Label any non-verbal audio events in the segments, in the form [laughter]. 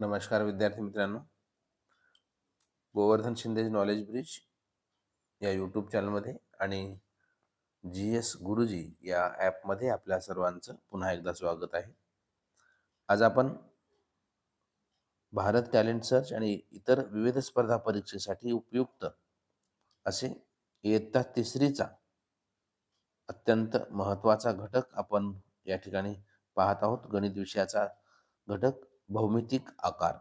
नमस्कार विद्यार्थी मित्रांनो. गोवर्धन शिंदे नॉलेज ब्रिज या यूट्यूब चॅनलमध्ये आणि जी एस गुरुजी या ॲपमध्ये आपल्या सर्वांचं पुन्हा एकदा स्वागत आहे. आज आपण भारत टॅलेंट सर्च आणि इतर विविध स्पर्धा परीक्षेसाठी उपयुक्त असे इयत्ता तिसरीचा अत्यंत महत्त्वाचा घटक आपण या ठिकाणी पाहत आहोत. गणित विषयाचा घटक भौमितिक आकार.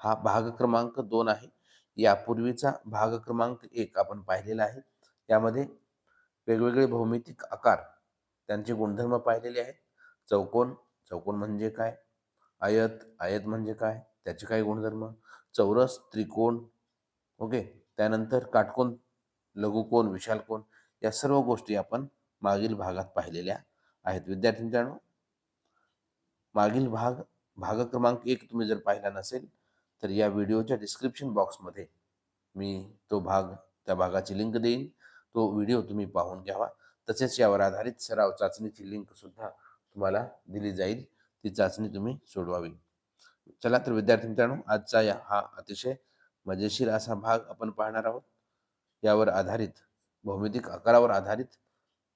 हा भाग क्रमांक दोन आहे. यापूर्वीचा भाग क्रमांक एक आपण पाहिलेला आहे. यामध्ये वेगवेगळे भौमितिक आकार त्यांचे गुणधर्म पाहिलेले आहेत. चौकोन चौकोन म्हणजे काय? आयत आयत म्हणजे काय? त्याचे काही गुणधर्म? चौरस त्रिकोण ओके? त्यानंतर काटकोन लघुकोन विशालकोन या सर्व गोष्टी आपण मागील भागात पाहिलेल्या आहेत. विद्यार्थी मित्रांनो मागील भाग भाग क्रमांक एक तुम्ही जर पाहिला नसेल तर या व्हिडिओच्या डिस्क्रिप्शन बॉक्समध्ये मी तो भाग त्या भागाची लिंक देईन. तो व्हिडिओ तुम्ही पाहून घ्यावा. तसेच यावर आधारित सराव चाचणीची लिंक सुद्धा तुम्हाला दिली जाईल. ती चाचणी तुम्ही सोडवावी. चला तर विद्यार्थी मित्रांनो आजचा या हा अतिशय मजेशीर असा भाग आपण पाहणार आहोत. यावर आधारित भौमितिक आकारावर आधारित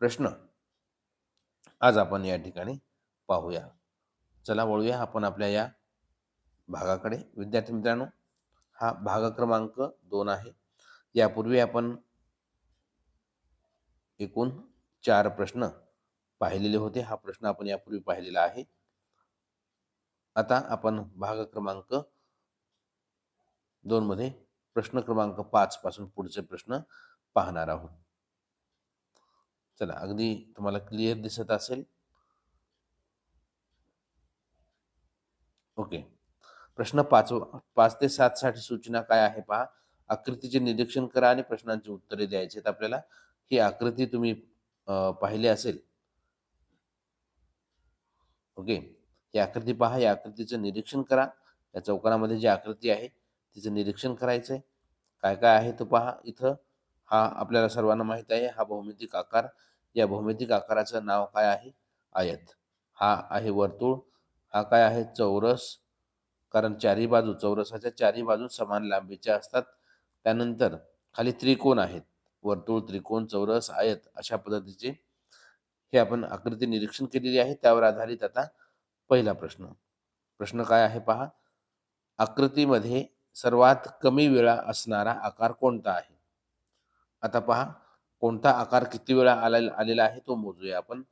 प्रश्न आज आपण या ठिकाणी पाहूया. चला वळूया आपण आपल्या या भागाकडे. विद्यार्थी मित्रांनो हा भाग क्रमांक दोन आहे. यापूर्वी आपण एकूण चार प्रश्न पाहिलेले होते. हा प्रश्न आपण यापूर्वी पाहिलेला आहे. आता आपण भाग क्रमांक दोन मध्ये प्रश्न क्रमांक पाच पासून पुढचे प्रश्न पाहणार आहोत. चला अगदी तुम्हाला क्लिअर दिसत असेल. ओके. प्रश्न पाच पाच ते सात साठी सूचना काय आहे पहा. आकृतीचे निरीक्षण करा आणि प्रश्नांची उत्तरे द्यायची आहेत आपल्याला. ही आकृती तुम्ही पाहिली असेल. ओके. ही आकृती पहा या आकृतीचं निरीक्षण करा. या चौकानामध्ये जी आकृती आहे तिचं निरीक्षण करायचंय. काय काय आहे तो पहा इथं. हा आपल्याला सर्वांना माहीत आहे हा भौमितिक आकार. या भौमितिक आकाराचं नाव काय आहे? आयत. हा आहे वर्तुळ. हा काय आहे? चौरस. कारण चारी बाजू चौरसाच्या चारी बाजू समान लांबीच्या असतात. त्यानंतर खाली त्रिकोण आहेत. वर्तुळ त्रिकोण चौरस आयत अशा पद्धतीचे हे आपण आकृती निरीक्षण केलेली आहे. त्यावर आधारित आता पहिला प्रश्न. प्रश्न काय आहे पहा? आकृतीमध्ये सर्वात कमी वेळा असणारा आकार कोणता आहे? आता पहा कोणता आकार किती वेळा आला आलेला आहे तो मोजूया आपण.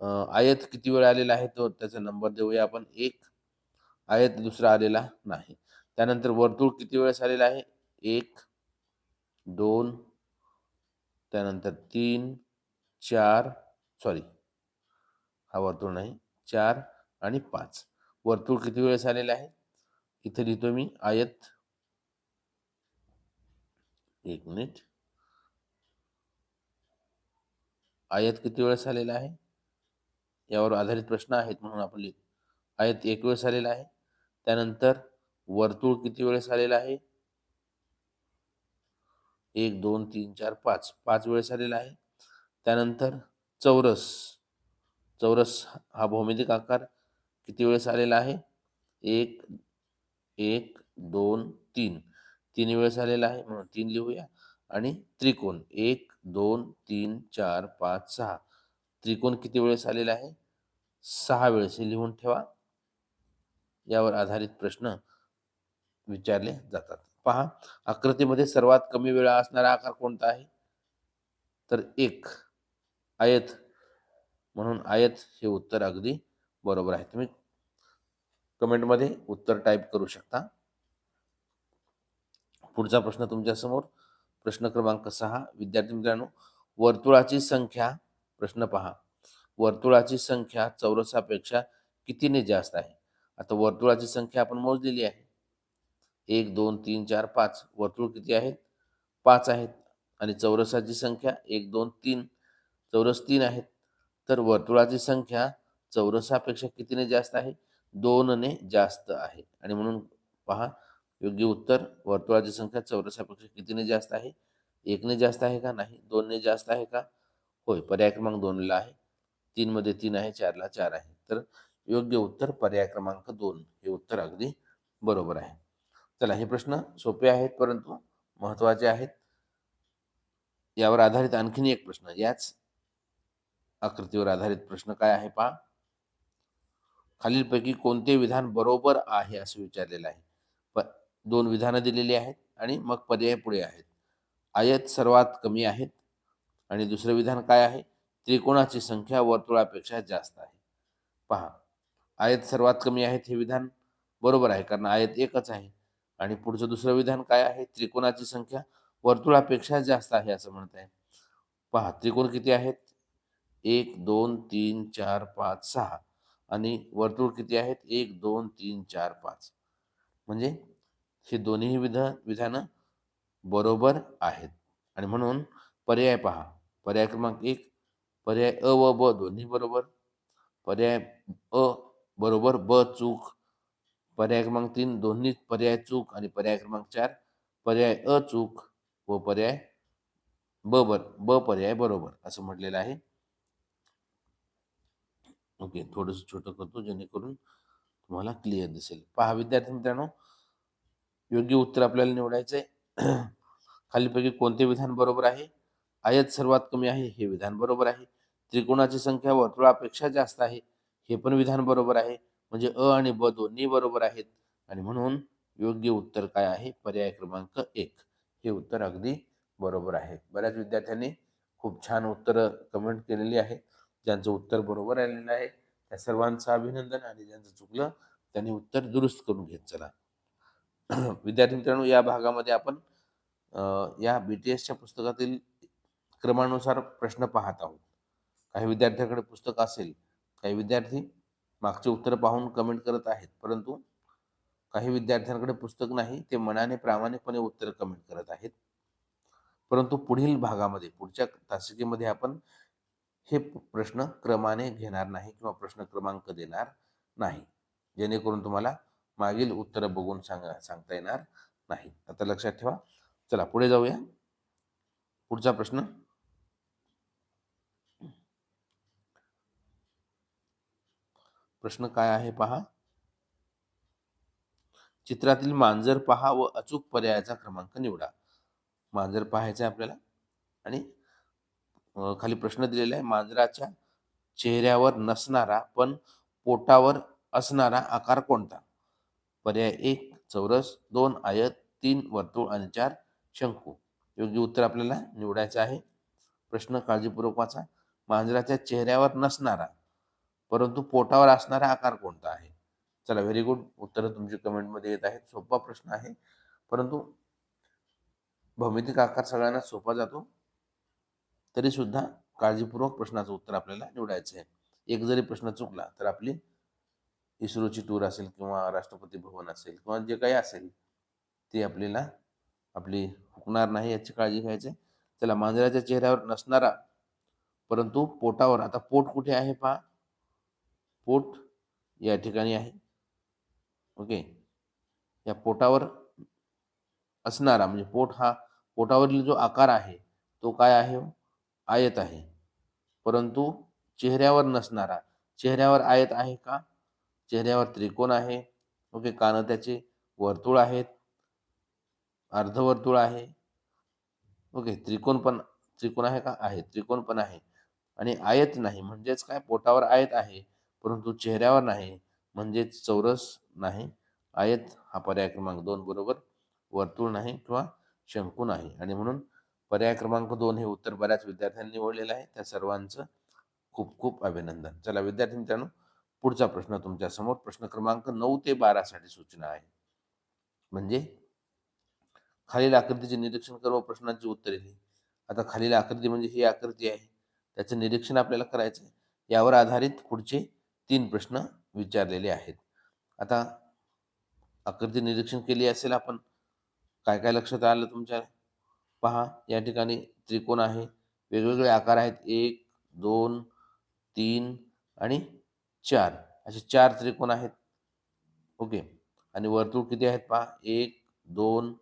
आयत किती वेळा आलेला आहे तो त्याचा नंबर देऊया आपण. एक आयत दुसरा आलेला नाही. त्यानंतर वर्तुळ किती वेळेस आलेला आहे? एक दोन त्यानंतर तीन चार सॉरी हा वर्तुळ नाही. चार आणि पाच. वर्तुळ किती वेळेस आलेला आहे? इथे लिहितो मी आयत. एक मिनिट. आयत किती वेळेस आलेला आहे? यावर आधारित प्रश्न आहेत म्हणून आपण लिहितो. आयत एक वेळेस आलेला आहे त्यानंतर वर्तुळ किती वेळेस आलेला आहे? एक दोन तीन चार पाच. पाच वेळेस आलेला आहे. त्यानंतर चौरस. चौरस हा भौमितिक आकार किती वेळेस आलेला आहे? एक एक दोन तीन. तीन वेळेस आलेला आहे म्हणून तीन लिहूया. आणि त्रिकोण. एक दोन तीन चार पाच सहा. त्रिकोण किती वेळेस आलेला आहे? सहा वेळेस. हे लिहून ठेवा. यावर आधारित प्रश्न विचारले जातात. पहा. आकृतीमध्ये सर्वात कमी वेळा असणारा आकार कोणता आहे? तर एक. आयत. म्हणून आयत हे उत्तर अगदी बरोबर आहे. तुम्ही कमेंटमध्ये उत्तर टाईप करू शकता. पुढचा प्रश्न तुमच्यासमोर. प्रश्न क्रमांक सहा. विद्यार्थी मित्रांनो वर्तुळाची संख्या. प्रश्न पहा. वर्तुळाची संख्या चौरसापेक्षा कितीने जास्त आहे? आता वर्तुळाची संख्या आपण मोजलेली आहे. एक दोन तीन चार पाच. वर्तुळ किती आहेत? पाच आहेत. आणि चौरसाची संख्या एक दोन तीन. चौरस तीन आहेत. तर वर्तुळाची संख्या चौरसापेक्षा कितीने जास्त आहे? दोनने जास्त आहे. आणि म्हणून पहा योग्य उत्तर वर्तुळाची संख्या चौरसापेक्षा कितीने जास्त आहे? एकने जास्त आहे का? नाही. दोनने जास्त आहे का? होय पर्याय क्रमांक दोनला आहे. तीनमध्ये तीन आहे चारला चार आहे. तर योग्य उत्तर पर्याय क्रमांक दोन हे उत्तर अगदी बरोबर आहे. चला हे प्रश्न सोपे आहेत परंतु महत्त्वाचे आहेत. यावर आधारित आणखीन एक प्रश्न याच आकृतीवर आधारित प्रश्न काय आहे पहा. खालीलपैकी कोणते विधान बरोबर आहे असं विचारलेलं आहे. प दोन विधानं दिलेली आहेत आणि मग पर्याय पुढे आहेत. आयत सर्वात कमी आहेत आणि दुसरं विधान काय आहे? त्रिकोणाची संख्या वर्तुळापेक्षा जास्त आहे. पहा आयत सर्वात कमी आहेत हे विधान बरोबर आहे कारण आयत एकच आहे. आणि पुढचं दुसरं विधान काय आहे? त्रिकोणाची संख्या वर्तुळापेक्षा जास्त आहे असं म्हणत आहे. पहा त्रिकोण किती आहेत? एक दोन तीन चार पाच सहा. आणि वर्तुळ किती आहेत? एक दोन तीन चार पाच. म्हणजे हे दोन्ही विधान विधानं बरोबर आहेत. आणि म्हणून पर्याय पहा. पर्याय क्रमांक एक पर्याय अ व ब दोन्ही बरोबर. पर्याय अ बरोबर ब चूक. पर्याय क्रमांक तीन दोन्ही पर्याय चूक आणि पर्याय क्रमांक चार पर्याय अ चूक व पर्याय ब बर ब पर्याय बरोबर असं म्हटलेलं आहे. ओके थोडंसं छोटं करतो जेणेकरून तुम्हाला क्लिअर दिसेल. पहा विद्यार्थी मित्रांनो योग्य उत्तर आपल्याला निवडायचं आहे [clears throat] खालीपैकी कोणते विधान बरोबर आहे? आयत सर्वात कमी आहे हे विधान बरोबर आहे. त्रिकोणाची संख्या वर्तुळापेक्षा जास्त आहे. हे पण विधान बरोबर आहे. म्हणजे अ आणि ब दोन्ही बरोबर आहेत. आणि म्हणून योग्य उत्तर काय आहे? पर्याय क्रमांक एक. हे उत्तर अगदी बरोबर आहे. बऱ्याच विद्यार्थ्यांनी खूप छान उत्तर कमेंट केलेली आहे. ज्यांचं उत्तर बरोबर आलेलं आहे त्या सर्वांचं अभिनंदन आणि ज्यांचं चुकलं त्यांनी उत्तर दुरुस्त करून घेत चला. [clears throat] विद्यार्थी मित्रांनो या भागामध्ये आपण या बी टी एसच्या पुस्तकातील क्रमानुसार प्रश्न पाहत आहोत. काही विद्यार्थ्यांकडे पुस्तक असेल काही विद्यार्थी मागचे उत्तर पाहून कमेंट करत आहेत परंतु काही विद्यार्थ्यांकडे पुस्तक नाही ते मनाने प्रामाणिकपणे उत्तर कमेंट करत आहेत. परंतु पुढील भागामध्ये पुढच्या तासिकेमध्ये आपण हे प्रश्न क्रमाने घेणार नाही किंवा प्रश्न क्रमांक देणार नाही जेणेकरून तुम्हाला मागील उत्तर बघून सांगा सांगता येणार नाही. आता लक्षात ठेवा. चला पुढे जाऊया. पुढचा प्रश्न. प्रश्न काय आहे पहा? चित्रातील मांजर पहा व अचूक पर्यायाचा क्रमांक निवडा. मांजर पाहायचं आहे आपल्याला. आणि खाली प्रश्न दिलेला आहे मांजराच्या चेहऱ्यावर नसणारा पण पोटावर असणारा आकार कोणता? पर्याय एक चौरस दोन आयत तीन वर्तुळ आणि चार शंकू. योग्य उत्तर आपल्याला निवडायचं आहे. प्रश्न काळजीपूर्वक वाचा. मांजराच्या चेहऱ्यावर नसणारा परंतु पोटावर असणारा आकार कोणता आहे? चला व्हेरी गुड उत्तर तुमची कमेंटमध्ये येत आहेत. सोपा प्रश्न आहे. परंतु भौमितिक आकार सगळ्यांना सोपा जातो. तरी सुद्धा काळजीपूर्वक प्रश्नाचं उत्तर आपल्याला निवडायचं आहे. एक जरी प्रश्न चुकला तर आपली इस्रोची टूर असेल किंवा राष्ट्रपती भवन असेल किंवा जे काही असेल ते आपल्याला आपली हुकणार नाही याची काळजी घ्यायची चला मांजराच्या चेहऱ्यावर नसणारा परंतु पोटावर आता पोट कुठे आहे पहा. पोट या ठिकाणी आहे. ओके या पोटावर असणारा म्हणजे पोट हा पोटावरील जो आकार आहे तो काय आहे? आयत आहे. परंतु चेहऱ्यावर नसणारा चेहऱ्यावर आयत आहे का? चेहऱ्यावर त्रिकोण आहे. ओके कान त्याचे वर्तुळ आहेत. अर्धवर्तुळ आहे. ओके त्रिकोण पण त्रिकोण आहे का? आहे. त्रिकोण पण आहे. आणि आयत नाही. म्हणजेच काय? पोटावर आयत आहे. परंतु चेहऱ्यावर नाही म्हणजेच चौरस नाही. आयत हा पर्याय क्रमांक दोन बरोबर. वर्तुळ नाही किंवा शंकू नाही. आणि म्हणून पर्याय क्रमांक दोन हे उत्तर बऱ्याच विद्यार्थ्यांनी निवडलेलं आहे. त्या सर्वांचं खूप खूप अभिनंदन. चला विद्यार्थी मित्रांनो पुढचा प्रश्न तुमच्यासमोर. प्रश्न क्रमांक नऊ ते बारा साठी सूचना आहे. म्हणजे खालील आकृतीचे निरीक्षण कर व प्रश्नांची उत्तरे लिही. आता खालील आकृती म्हणजे ही आकृती आहे. त्याचं निरीक्षण आपल्याला करायचं आहे यावर आधारित पुढचे तीन प्रश्न विचारलेले आहेत. आता आकृती निरीक्षण केली असेल आपण काय काय लक्षात आलं तुमच्या? पहा या ठिकाणी त्रिकोण आहे. वेगवेगळे आकार आहेत. एक दोन तीन आणि चार. असे चार त्रिकोण आहेत. ओके. आणि वर्तुळ किती आहेत पहा? एक दोन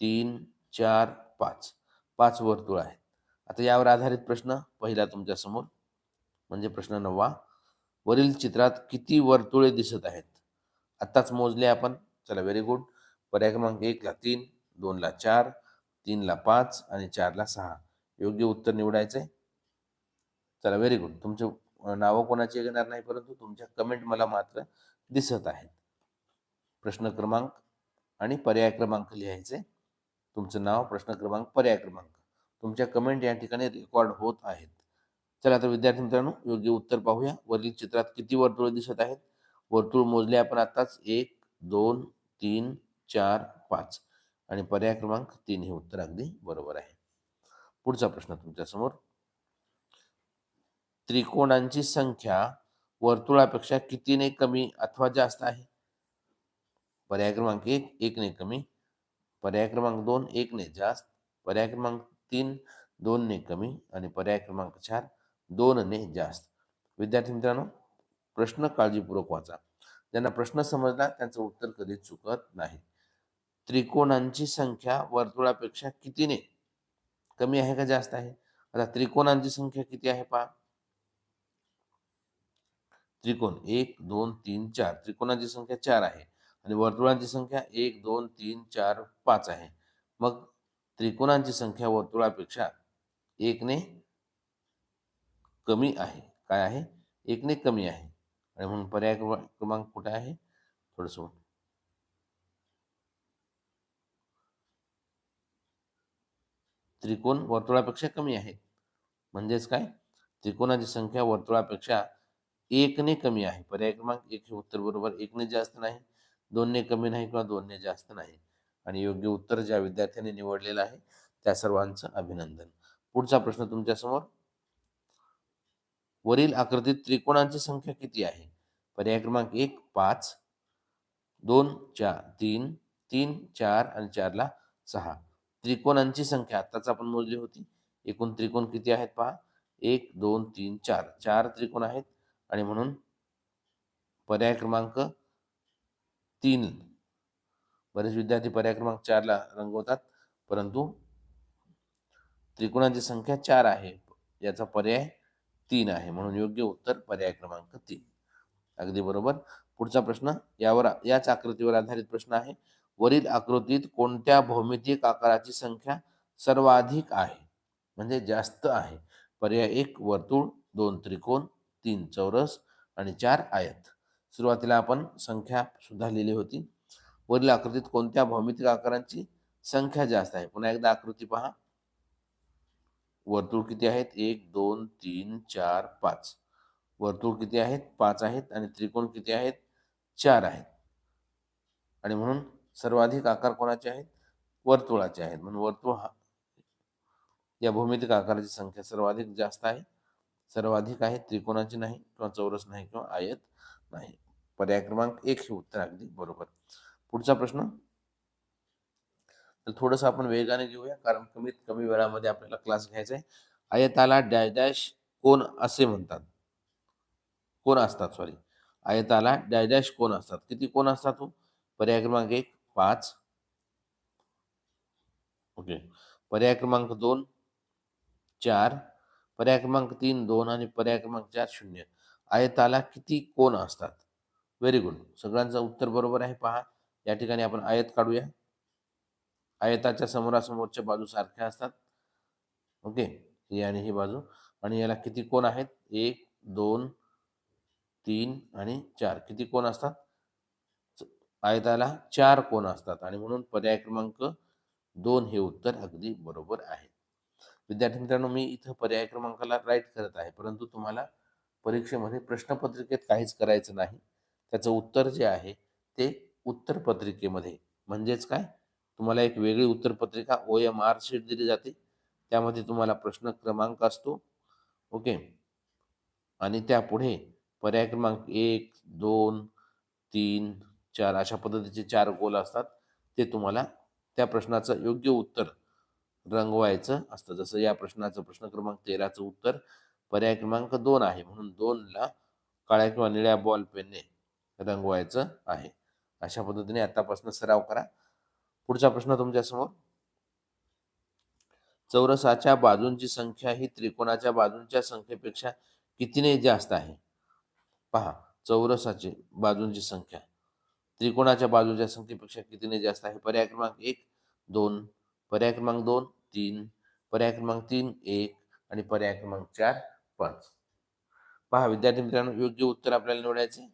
तीन चार पाच. पाच वर्तुळ आहेत. आता यावर आधारित प्रश्न पहिला तुमच्यासमोर. म्हणजे प्रश्न नववा. वरील चित्रात किती वर्तुळे दिसत आहेत? आत्ताच मोजले आपण. चला व्हेरी गुड पर्याय क्रमांक एकला तीन दोनला चार तीनला पाच आणि चारला सहा. योग्य उत्तर निवडायचंय? चला व्हेरी गुड तुमचे नावं कोणाची येणार नाही परंतु तुमच्या कमेंट मला मात्र दिसत आहेत. प्रश्न क्रमांक आणि पर्याय क्रमांक लिहायचे. तुमचं नाव प्रश्न क्रमांक पर्याय क्रमांक. तुमच्या कमेंट या ठिकाणी रेकॉर्ड होत आहेत. चला आता विद्यार्थी मित्रांनो योग्य उत्तर पाहूया. वरील चित्रात किती वर्तुळ दिसत आहेत? वर्तुळ मोजले आपण आताच एक दोन तीन चार पाच. आणि पर्याय क्रमांक तीन हे उत्तर अगदी बरोबर आहे. पुढचा प्रश्न तुमच्यासमोर त्रिकोणांची संख्या वर्तुळापेक्षा कितीने कमी अथवा जास्त आहे? पर्याय क्रमांक एक एकने कमी. पर्याय क्रमांक दोन एकने जास्त. पर्याय क्रमांक तीन दोनने कमी. आणि पर्याय क्रमांक चार दोनने जास्त. विद्यार्थी मित्रांनो प्रश्न काळजीपूर्वक वाचा. ज्यांना प्रश्न समजला त्यांचं उत्तर कधीच चुकत नाही. त्रिकोणांची संख्या वर्तुळापेक्षा कितीने? कमी आहे का जास्त आहे? आता त्रिकोणांची संख्या किती आहे पहा. त्रिकोण एक दोन तीन चार. त्रिकोणांची संख्या चार आहे आणि वर्तुळांची संख्या एक दोन तीन चार पाच आहे. मग त्रिकोणांची संख्या वर्तुळापेक्षा एकने कमी आहे. काय आहे? एकने कमी आहे. आणि म्हणून पर्याय क्रमांक क्रमांक कुठे आहे? थोडस त्रिकोण वर्तुळापेक्षा कमी आहे. म्हणजेच काय? त्रिकोणाची संख्या वर्तुळापेक्षा एकने कमी आहे. पर्याय क्रमांक एक हे उत्तर बरोबर एकने जास्त नाही दोनने कमी नाही किंवा दोनने जास्त नाही. आणि योग्य उत्तर ज्या विद्यार्थ्यांनी निवडलेलं आहे त्या सर्वांचं अभिनंदन. पुढचा प्रश्न तुमच्यासमोर. वरील आकृतीत त्रिकोणांची संख्या किती आहे? पर्याय क्रमांक एक पाच दोन चार तीन तीन चार आणि चारला सहा. त्रिकोणांची संख्या आत्ताच आपण मोजली होती. एकूण त्रिकोण किती आहेत पहा? एक दोन तीन चार. चार त्रिकोण आहेत आणि म्हणून पर्याय क्रमांक तीन. बरेच विद्यार्थी पर्याय क्रमांक चारला रंगवतात परंतु त्रिकोणांची संख्या चार आहे. याचा पर्याय तीन आहे. म्हणून योग्य उत्तर पर्याय क्रमांक तीन. अगदी बरोबर. पुढचा प्रश्न यावर याच आकृतीवर आधारित प्रश्न आहे. वरील आकृतीत कोणत्या भौमितिक आकाराची संख्या सर्वाधिक आहे? म्हणजे जास्त आहे. पर्याय एक वर्तुळ दोन त्रिकोण तीन चौरस आणि चार आयत. सुरुवातीला आपण संख्या सुद्धा लिहिली होती. वरील आकृतीत कोणत्या भौमितिक आकारांची संख्या जास्त आहे? पुन्हा एकदा आकृती पहा. वर्तुळ किती आहेत? एक दोन तीन चार पाच. वर्तुळ किती आहेत? पाच आहेत आणि त्रिकोण किती आहेत? चार आहेत. आणि म्हणून सर्वाधिक आकार कोणाचे आहेत? वर्तुळाचे आहेत. म्हणून वर्तुळ हा या भौमितिक आकाराची संख्या सर्वाधिक जास्त आहे. सर्वाधिक आहे त्रिकोणाची नाही किंवा चौरस नाही किंवा आयत नाही. पर्याय क्रमांक एक हे उत्तर अगदी बरोबर. पुढचा प्रश्न. तर थोडंसं आपण वेगाने घेऊया कारण कमीत कमी वेळामध्ये आपल्याला क्लास घ्यायचा आहे. आयताला डॅश डॅश कोण असे म्हणतात. कोण असतात सॉरी आयताला डॅश डॅश कोण असतात. किती कोण असतात हो? पर्याय क्रमांक एक पाच. ओके. पर्याय क्रमांक दोन चार. पर्याय क्रमांक तीन दोन आणि पर्याय क्रमांक चार शून्य. आयताला किती कोण असतात? व्हेरी गुड सगळ्यांचं उत्तर बरोबर आहे पहा. या ठिकाणी आपण आयत काढूया. आयताच्या समोरासमोरच्या बाजू सारख्या असतात. ओके? ही आणि ही बाजू. आणि याला किती कोण आहेत? एक दोन तीन आणि चार. किती कोण असतात? आयताला चार कोण असतात. आणि म्हणून पर्याय क्रमांक दोन हे उत्तर अगदी बरोबर आहे. विद्यार्थी मित्रांनो मी इथं पर्याय क्रमांकाला राईट करत आहे. परंतु तुम्हाला परीक्षेमध्ये प्रश्नपत्रिकेत काहीच करायचं नाही. त्याचं उत्तर जे आहे ते उत्तरपत्रिकेमध्ये म्हणजेच काय? तुम्हाला एक वेगळी उत्तरपत्रिका ओ एम आर शीट दिली जाते. त्यामध्ये तुम्हाला प्रश्न क्रमांक असतो. ओके? आणि त्यापुढे पर्याय क्रमांक एक दोन तीन चार अशा पद्धतीचे चार गोल असतात. ते तुम्हाला त्या प्रश्नाचं योग्य उत्तर रंगवायचं असतं. जसं या प्रश्नाचं प्रश्न क्रमांक तेराचं उत्तर पर्याय क्रमांक दोन आहे. म्हणून दोनला काळ्या किंवा निळ्या बॉल पेनने रंगवायचं आहे. अशा पद्धतीने आतापासून सराव करा. पुढचा प्रश्न तुमच्यासमोर. चौरसाच्या बाजूंची संख्या ही त्रिकोणाच्या बाजूंच्या संख्येपेक्षा कितीने जास्त आहे? पहा चौरसाची बाजूंची संख्या. त्रिकोणाच्या बाजूच्या संख्येपेक्षा कितीने जास्त आहे? पर्याय क्रमांक एक दोन पर्याय क्रमांक दोन तीन पर्याय क्रमांक तीन एक आणि पर्याय क्रमांक चार पाच. पहा विद्यार्थी मित्रांनो योग्य उत्तर आपल्याला निवडायचे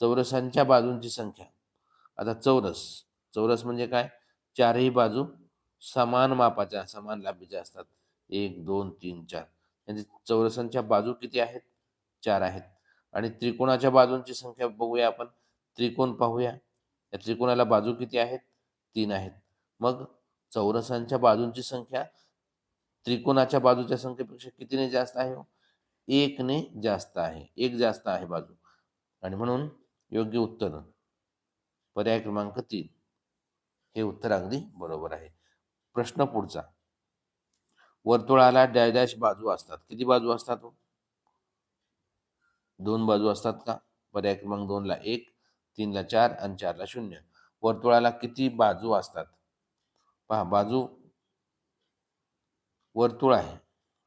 चौरसांच्या बाजूंची संख्या. आता चौरस. चौरस म्हणजे काय? चारही बाजू समान मापाच्या समान लांबीच्या असतात. एक दोन तीन चार. म्हणजे चौरसांच्या बाजू किती आहेत? चार आहेत. आणि त्रिकोणाच्या बाजूंची संख्या बघूया आपण. त्रिकोण पाहूया. या त्रिकोणाला बाजू किती आहेत? तीन आहेत. मग चौरसांच्या बाजूंची संख्या त्रिकोणाच्या बाजूच्या संख्येपेक्षा कितीने जास्त आहे हो? एकने जास्त आहे. एक जास्त आहे बाजू. आणि म्हणून योग्य उत्तर. पर्याय क्रमांक तीन. हे उत्तर अगदी बरोबर आहे. प्रश्न पुढचा. वर्तुळाला डॅश डॅश बाजू असतात. किती बाजू असतात हो? दोन बाजू असतात का? पर्याय क्रमांक दोनला एक तीनला चार आणि चारला शून्य. वर्तुळाला किती बाजू असतात? पहा बाजू वर्तुळ आहे.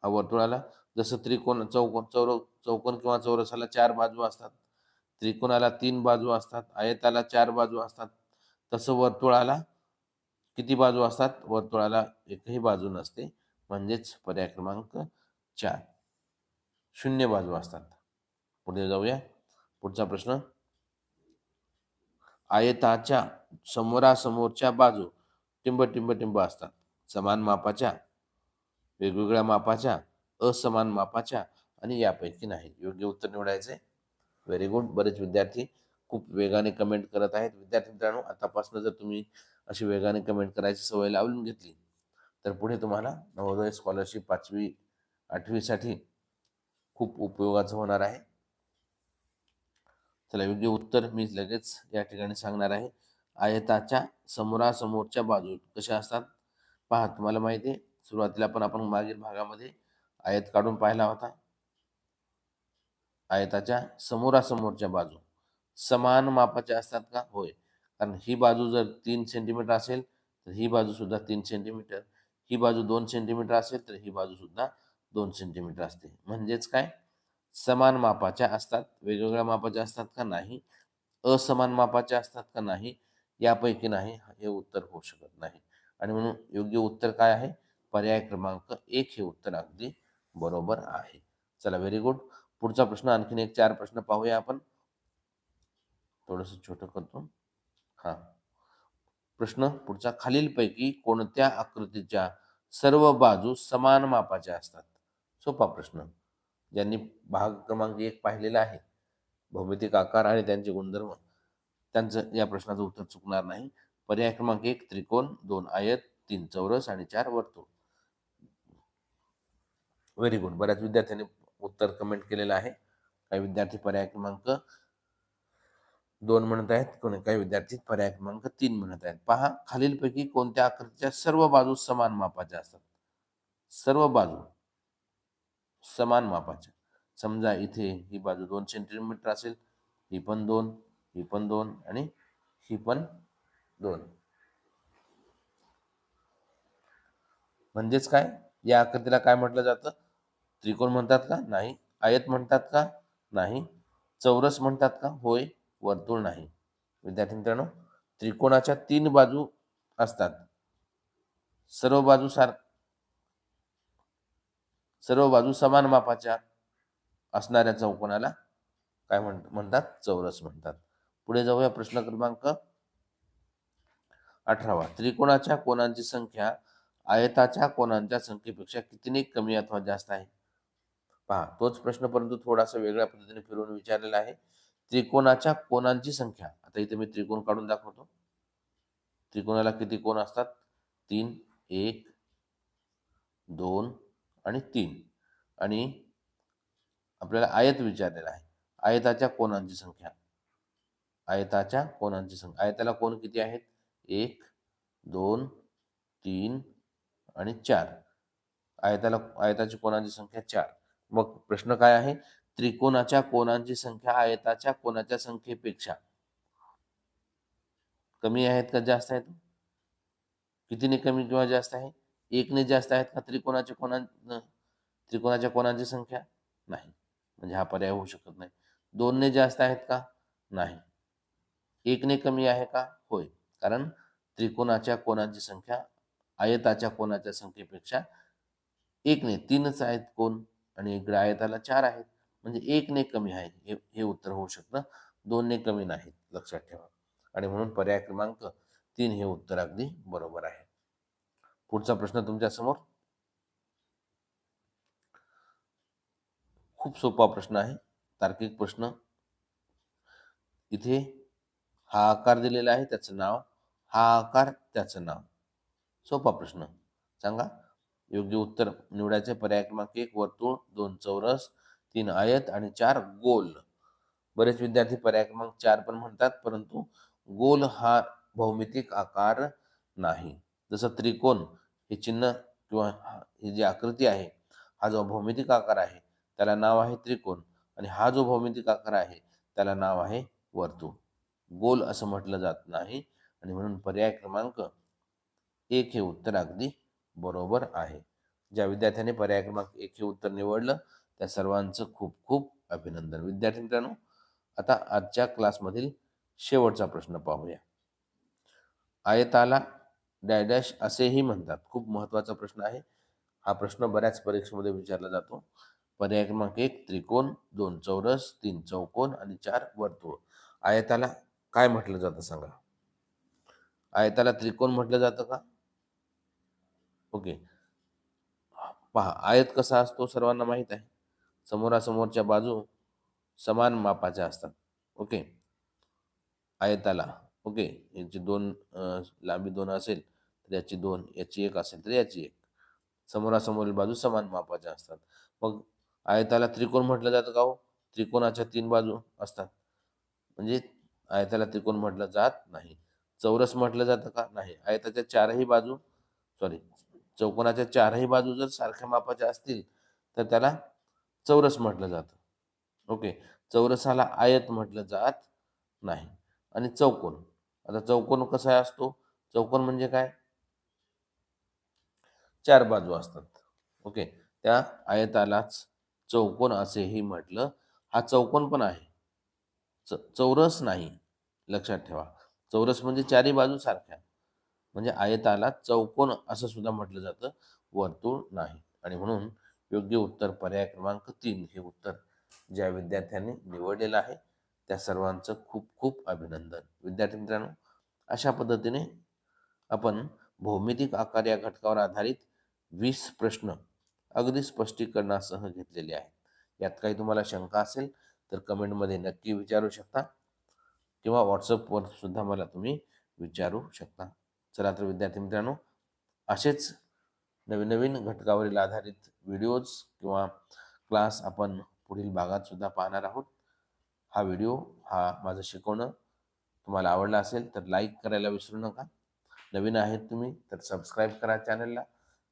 हा वर्तुळाला जसं त्रिकोण चौकोन चौर चौकोन किंवा चौरसाला चार बाजू असतात. त्रिकोणाला तीन बाजू असतात. आयताला चार बाजू असतात. तसं वर्तुळाला किती बाजू असतात? वर्तुळाला एकही बाजू नसते. म्हणजेच पर्याय क्रमांक चार. शून्य बाजू असतात. पुढे जाऊया. पुढचा प्रश्न. आयताच्या समोरासमोरच्या बाजू टिंब टिंब टिंब असतात. समान मापाच्या वेगवेगळ्या मापाच्या असमान मापाच्या आणि यापैकी नाही योग्य उत्तर निवडायचे? व्हेरी गुड बरेच विद्यार्थी खूप वेगाने कमेंट करत आहेत. विद्यार्थी मित्रांनो आतापासून जर तुम्ही अशी वेगाने कमेंट करायची सवय लावून घेतली. तर पुढे तुम्हाला नवोदय स्कॉलरशिप पाचवी आठवीसाठी खूप उपयोगाचं होणार आहे. चला योग्य उत्तर मी लगेच या ठिकाणी सांगणार आहे. आयताच्या समोरासमोरच्या बाजू कशा असतात? पहा तुम्हाला माहिती आहे सुरुवातीला पण आपण मागील भागामध्ये आयत काढून पाहिला होता. आयताच्या समोरासमोरच्या बाजू. समान मापाच्या असतात का? होय. कारण ही बाजू जर तीन सेंटीमीटर असेल तर ही बाजू सुद्धा तीन सेंटीमीटर ही बाजू दोन सेंटीमीटर असेल तर ही बाजू सुद्धा दोन सेंटीमीटर असते. म्हणजेच काय? समान मापाच्या असतात. वेगवेगळ्या मापाच्या असतात का नाही? असमान मापाच्या असतात का नाही? यापैकी नाही. हे उत्तर होऊ शकत नाही. आणि म्हणून योग्य उत्तर काय आहे? पर्याय क्रमांक एक हे उत्तर अगदी बरोबर आहे. चला व्हेरी गुड पुढचा प्रश्न आणखीन एक चार प्रश्न पाहूया आपण. थोडस छोट करतो. हा. प्रश्न पुढचा. खालीलपैकी कोणत्या आकृतीच्या सर्व बाजू समान मापाच्या असतात? सोपा प्रश्न. ज्यांनी भाग क्रमांक एक पाहिलेला आहे. भौमितिक आकार आणि त्यांचे गुणधर्म. त्यांचं या प्रश्नाचं उत्तर चुकणार नाही. पर्याय क्रमांक एक त्रिकोण दोन आयत तीन चौरस आणि चार वर्तुळ. व्हेरी गुड बऱ्याच विद्यार्थ्यांनी उत्तर कमेंट केलेलं आहे. काही विद्यार्थी पर्याय क्रमांक दोन म्हणत आहेत कोणी काही विद्यार्थी पर्याय क्रमांक तीन म्हणत आहेत. पहा खालीलपैकी कोणत्या आकृतीच्या सर्व बाजू समान मापाच्या असतात? सर्व बाजू समान मापाच्या. समजा इथे ही बाजू दोन सेंटीमीटर असेल ही पण दोन ही पण दोन आणि ही पण दोन. म्हणजेच काय? या आकृतीला काय म्हटलं जातं? त्रिकोण म्हणतात का? नाही. आयत म्हणतात का? नाही. चौरस म्हणतात का? होय. वर्तुळ नाही. विद्यार्थी मित्रांनो त्रिकोणाच्या तीन बाजू असतात. सर्व बाजू सार सर्व बाजू समान मापाच्या असणाऱ्या चौकोनाला काय म्हण म्हणतात? चौरस म्हणतात. पुढे जाऊया प्रश्न क्रमांक अठरावा. त्रिकोणाच्या कोणांची संख्या आयताच्या कोणांच्या संख्येपेक्षा कितीने कमी अथवा जास्त आहे? पहा तोच प्रश्न परंतु थोडासा वेगळ्या पद्धतीने फिरवून विचारलेला आहे. त्रिकोणाच्या कोणांची संख्या? आता इथे मी त्रिकोण काढून दाखवतो. त्रिकोणाला किती कोण असतात? तीन एक दोन आणि तीन. आणि आपल्याला आयत विचारलेला आहे. आयताच्या कोणांची संख्या? आयताच्या कोणांची संख्या? आयताला कोण किती आहेत? एक दोन तीन आणि चार. आयताला आयताची कोणांची संख्या? चार. मग प्रश्न काय आहे? त्रिकोणाच्या कोणांची संख्या आयताच्या कोणाच्या संख्येपेक्षा? कमी आहेत का जास्त आहेत? कितीने कमी किंवा जास्त आहे? एकने जास्त आहेत का त्रिकोणाच्या कोणा त्रिकोणाच्या कोणांची संख्या? नाही. म्हणजे हा पर्याय होऊ शकत नाही. दोनने जास्त आहेत का? नाही. एकने कमी आहे का? होय. कारण त्रिकोणाच्या कोणाची संख्या आयताच्या कोणाच्या संख्येपेक्षा एकने. तीनच आहेत कोण आणि इकडे आयताला चार आहेत. म्हणजे एकने कमी आहे हे हे उत्तर होऊ शकतं. दोनने कमी नाहीत लक्षात ठेवा. आणि म्हणून पर्याय क्रमांक तीन हे उत्तर अगदी बरोबर आहे. पुढचा प्रश्न तुमच्यासमोर. खूप सोपा प्रश्न आहे तार्किक प्रश्न. इथे हा आकार दिलेला आहे त्याचं नाव. हा आकार त्याचं नाव. सोपा प्रश्न. सांगा. योग्य उत्तर निवडायचे पर्याय क्रमांक एक वर्तुळ दोन चौरस तीन आयत आणि चार गोल. बरेच विद्यार्थी पर्याय क्रमांक चार पण म्हणतात परंतु गोल हा भौमितिक आकार नाही. जसं त्रिकोण हे चिन्ह किंवा ही जी आकृती आहे हा जो भौमितिक आकार आहे त्याला नाव आहे त्रिकोण. आणि हा जो भौमितिक आकार आहे त्याला नाव आहे वर्तुळ. गोल असं म्हटलं जात नाही आणि म्हणून पर्याय क्रमांक एक हे उत्तर अगदी बरोबर आहे. ज्या विद्यार्थ्याने पर्याय क्रमांक एक हे उत्तर निवडलं त्या सर्वांचं खूप खूप अभिनंदन. विद्यार्थी मित्रांनो आता आजच्या क्लासमधील शेवटचा प्रश्न पाहूया. आयताला डॅडॅश असेही म्हणतात. खूप महत्त्वाचा प्रश्न आहे. हा प्रश्न बऱ्याच परीक्षेमध्ये विचारला जातो. पर्याय क्रमांक एक त्रिकोण दोन चौरस तीन चौकोन आणि चार वर्तुळ. आयताला काय म्हटलं जातं सांगा? आयताला त्रिकोण म्हटलं जातं का? ओके. पहा आयत कसा असतो सर्वांना माहीत आहे. समोरासमोरच्या बाजू समान मापाच्या असतात. ओके? आयताला. ओके? याची दोन लांबी दोन असेल तर याची दोन याची एक असेल तर याची एक. समोरासमोरील बाजू समान मापाच्या असतात. मग आयताला त्रिकोण म्हटलं जातं का हो? त्रिकोणाच्या तीन बाजू असतात. म्हणजे आयताला त्रिकोण म्हटलं जात नाही. चौरस म्हटलं जातं का? नाही. आयताच्या चारही बाजू सॉरी चौकोनाच्या चारही बाजू जर सारख्या मापाच्या असतील तर त्याला चौरस म्हटलं जातं. ओके? चौरसाला आयत म्हटलं जात नाही. आणि चौकोन. आता चौकोन कसा असतो? चौकोन म्हणजे काय? चार बाजू असतात. ओके? त्या आयतालाच चौकोन असेही म्हटलं. हा चौकोन पण आहे. च चौरस नाही. लक्षात ठेवा. चौरस म्हणजे चारही बाजू सारख्या. म्हणजे आयताला चौकोन असं सुद्धा म्हटलं जातं. वर्तुळ नाही. आणि म्हणून योग्य उत्तर पर्याय क्रमांक तीन हे उत्तर ज्या विद्यार्थ्यांनी निवडलेलं आहे त्या सर्वांचं खूप खूप अभिनंदन. विद्यार्थी मित्रांनो अशा पद्धतीने आपण भौमितिक आकार या घटकावर आधारित वीस प्रश्न अगदी स्पष्टीकरणासह घेतलेले आहेत. यात काही तुम्हाला शंका असेल तर कमेंटमध्ये नक्की विचारू शकता किंवा व्हॉट्सअपवर सुद्धा मला तुम्ही विचारू शकता. चला तर विद्यार्थी मित्रांनो असेच नवीन नवीन घटकावरील आधारित व्हिडिओज किंवा क्लास आपण पुढील भागात सुद्धा पाहणार आहोत. हा व्हिडिओ हा माझं शिकवणं. तुम्हाला आवडला असेल तर लाईक करायला विसरू नका. नवीन आहेत तुम्ही तर सबस्क्राईब करा चॅनलला.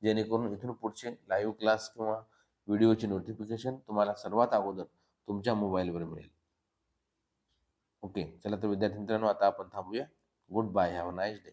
जेणेकरून इथून पुढचे लाईव्ह क्लास किंवा व्हिडिओची नोटिफिकेशन तुम्हाला सर्वात अगोदर तुमच्या मोबाईलवर मिळेल. ओके चला तर विद्यार्थी मित्रांनो आता आपण थांबूया. Goodbye have a nice day.